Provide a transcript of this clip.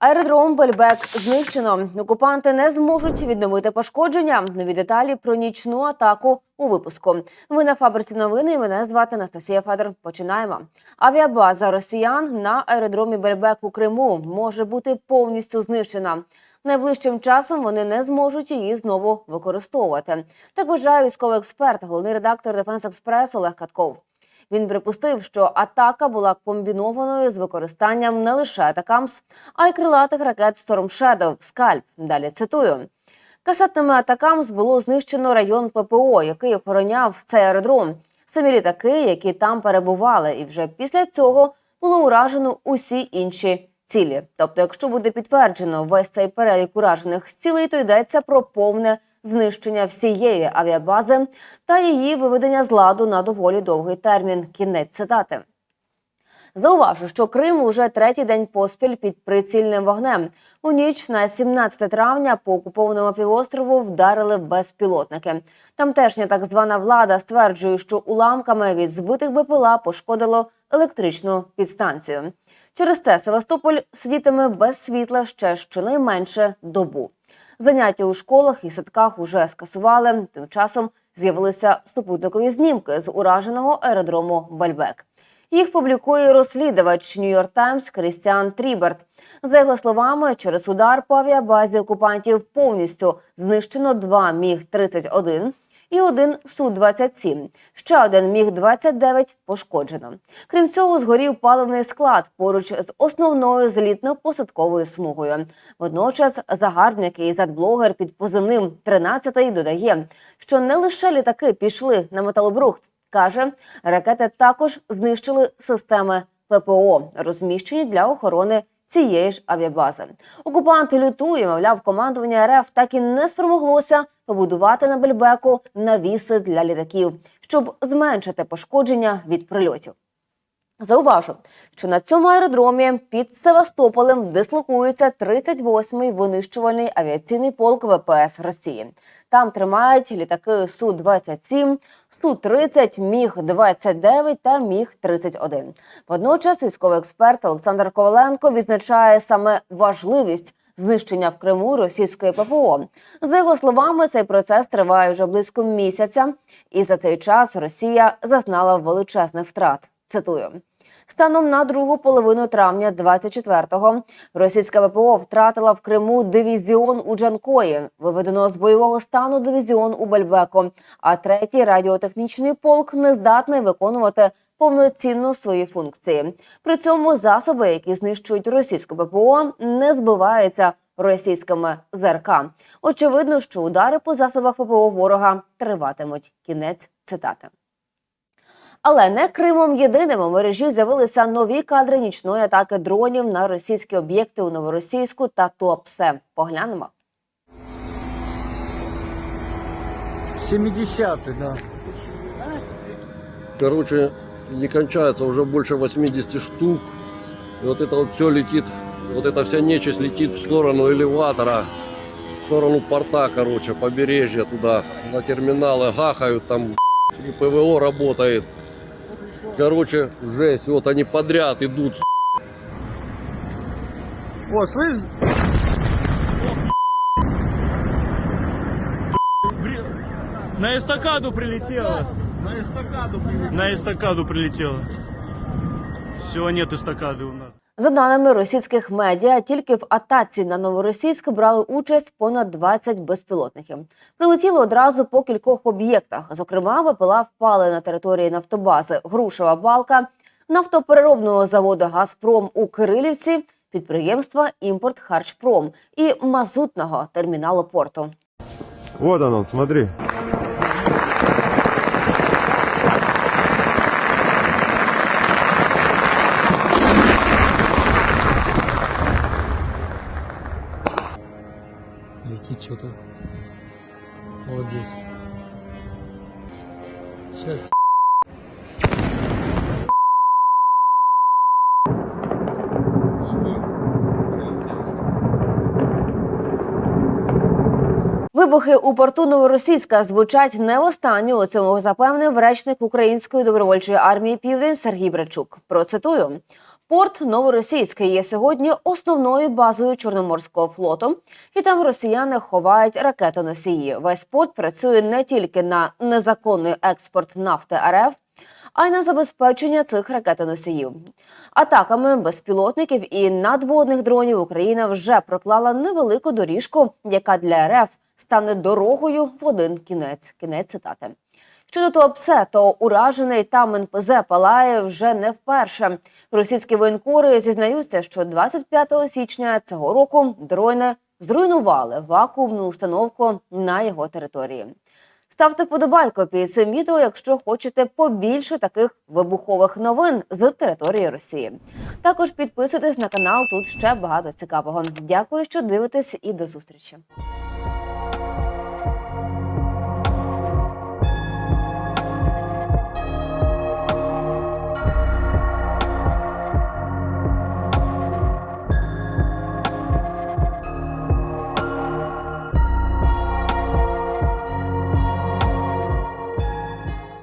Аеродром Бельбек знищено. Окупанти не зможуть відновити пошкодження. Нові деталі про нічну атаку у випуску. Ви на фабриці новини. Мене звати Анастасія Федор. Починаємо. Авіабаза росіян на аеродромі Бельбек у Криму може бути повністю знищена. Найближчим часом вони не зможуть її знову використовувати. Так вважає військовий експерт, головний редактор Дефенс Експрес Олег Катков. Він припустив, що атака була комбінованою з використанням не лише атакамс, а й крилатих ракет Storm Shadow, Скальп. Далі цитую. Касетними атакамс було знищено район ППО, який охороняв цей аеродром. Самі літаки, які там перебували, і вже після цього було уражено усі інші цілі. Тобто, якщо буде підтверджено весь цей перелік уражених цілей, то йдеться про повне знищення всієї авіабази та її виведення з ладу на доволі довгий термін. Кінець цитати. Зауважу, що Крим уже третій день поспіль під прицільним вогнем. У ніч на 17 травня по окупованому півострову вдарили безпілотники. Тамтешня так звана влада стверджує, що уламками від збитих БПЛА пошкодило електричну підстанцію. Через те Севастополь сидітиме без світла ще щонайменше добу. Заняття у школах і садках уже скасували. Тим часом з'явилися супутникові знімки з ураженого аеродрому Бальбек. Їх публікує розслідувач Нью-Йорк Таймс Крістіан Тріберт. За його словами, через удар по авіабазі окупантів повністю знищено два міг 31 і один су 27 Ще один міг 29 пошкоджено. Крім цього, згорів паливний склад поруч з основною злітно-посадковою смугою. Водночас загарбник і задблогер під позивним 13 додає, що не лише літаки пішли на металобрухт. Каже, ракети також знищили системи ППО, розміщені для охорони цієї ж авіабази. Окупанти лютує, мовляв, командування РФ так і не спромоглося побудувати на Бельбеку навіси для літаків, щоб зменшити пошкодження від прильотів. Зауважу, що на цьому аеродромі під Севастополем дислокується 38-й винищувальний авіаційний полк ВПС Росії. Там тримають літаки Су-27, Су-30, Міг-29 та Міг-31. Водночас військовий експерт Олександр Коваленко відзначає саме важливість знищення в Криму російської ППО. За його словами, цей процес триває вже близько місяця, і за цей час Росія зазнала величезних втрат. Цитую. Станом на другу половину травня 24-го російська ВПО втратила в Криму дивізіон у Джанкої, виведено з бойового стану дивізіон у Бельбеку, а третій радіотехнічний полк не здатний виконувати повноцінно свої функції. При цьому засоби, які знищують російську ППО, не збиваються російськими ЗРК. Очевидно, що удари по засобах ППО ворога триватимуть. Кінець цитати. Але не Кримом єдиним у мережі з'явилися нові кадри нічної атаки дронів на російські об'єкти у Новоросійську та Туапсе. Поглянемо. 70-й, да. Короче, не кончается уже больше 80 штук. И вот это вот все летит, вот эта вся нечисть летит в сторону элеватора, в сторону порта, короче, побережья туда, на терминалы гахают, там и ПВО работает. Короче, жесть, вот они подряд идут. О, слышь? На эстакаду прилетело. На эстакаду привет. На эстакаду прилетело. Все, нет эстакады у нас. За даними російських медіа, тільки в атаці на новоросійськ брали участь понад 20 безпілотників. Прилетіло одразу по кількох об'єктах. Зокрема, ВПЛА впали на території нафтобази Грушева балка, нафтопереробного заводу Газпром у Кирилівці, підприємства Імпорт Харчпром і мазутного терміналу порту. Вот он, он, смотри. Летит что-то. Вот здесь. Сейчас. Вибухи у порту Новоросійська звучать не востаннє. У цьому запевнив речник Української добровольчої армії Південь Сергій Брачук. Процитую. Порт Новоросійський є сьогодні основною базою Чорноморського флоту, і там росіяни ховають ракетоносії. Весь порт працює не тільки на незаконний експорт нафти РФ, а й на забезпечення цих ракетоносіїв. Атаками безпілотників і надводних дронів Україна вже проклала невелику доріжку, яка для РФ стане дорогою в один кінець. Кінець цитати. Щодо Туапсе, то уражений там НПЗ палає вже не вперше. Російські воєнкори зізнаються, що 25 січня цього року дрони зруйнували вакуумну установку на його території. Ставте вподобайку під цим відео, якщо хочете побільше таких вибухових новин з території Росії. Також підписуйтесь на канал. Тут ще багато цікавого. Дякую, що дивитесь, і до зустрічі.